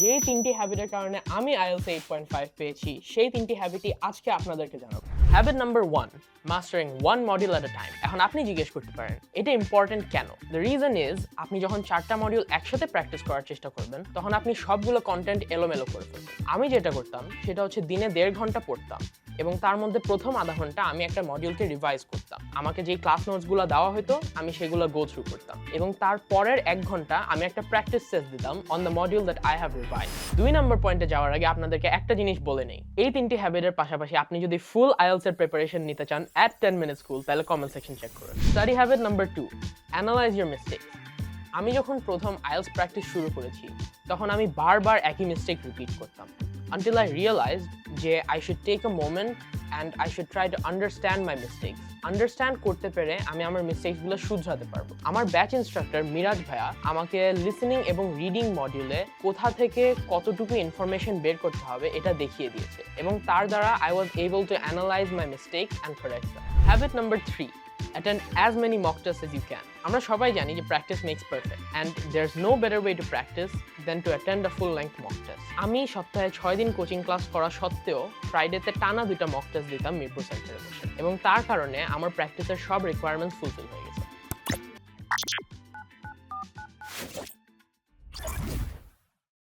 যে তিনটি হ্যাবিটের কারণে আমি আইএলস এইট পয়েন্ট ফাইভ পেয়েছি, সেই তিনটি হ্যাবিটই আজকে আপনাদেরকে জানাব। Habit number one mastering one module at a time এখন আপনি জিজ্ঞেস করতে পারেন, এটা ইম্পর্টেন্ট কেন? দ্য রিজন ইজ আপনি যখন চারটা মডিউল একসাথে প্র্যাকটিস করার চেষ্টা করবেন, তখন আপনি সবগুলো কন্টেন্ট এলোমেলো করে ফেলবেন। আমি যেটা করতাম, সেটা হচ্ছে দিনে দেড় ঘণ্টা পড়তাম। এবং তার মধ্যে প্রথম আধা ঘণ্টা আমি একটা মডিউলকে রিভাইজ করতাম। আমাকে যেই ক্লাস নোটসগুলো দেওয়া হতো আমি সেগুলো গো থ্রু করতাম। এবং তার পরের এক ঘণ্টা আমি একটা প্র্যাকটিস টেস্ট দিতাম on the module that I have revise দুই নম্বর পয়েন্টে যাওয়ার আগে আপনাদেরকে একটা জিনিস বলে নেই। এই তিনটি হ্যাবিটের পাশাপাশি আপনি যদি ফুল আইএলস এর প্রিপারেশন নিতে চান অ্যাট টেন মিনিট স্কুল তাহলে কমেন্ট সেকশন চেক করুন। Study habit number two analyse your mistake আমি যখন প্রথম আইএলস প্র্যাকটিস শুরু করেছি, তখন আমি বারবার একই মিস্টেক রিপিট করতাম। আনটিল আই রিয়েলাইজ যে I should take a moment and I should try to understand my mistake understand করতে পেরে আমি আমার মিস্টেকগুলো শুধরাতে পারব। আমার ব্যাচ ইনস্ট্রাক্টর মিরাজ ভাইয়া আমাকে লিসেনিং এবং রিডিং মডিউলে কোথা থেকে কতটুকু ইনফরমেশন বের করতে হবে এটা দেখিয়ে দিয়েছে এবং তার দ্বারা I was able to analyse my mistake and correct habit number three attend as many mock tests as you can. আমরা সবাই জানি যে practice makes perfect and there is no better way to practise than to attend a full length mock test আমি সপ্তাহে ছয় দিন coaching class করা সত্ত্বেও ফ্রাইডেতে টানা দুইটা মক টেস্ট দিতাম মিরপুর সেন্টারে বসে। এবং তার কারণে আমার প্র্যাকটিসের সব রিকোয়ারমেন্টস ফুলফিল হয়ে গেছে।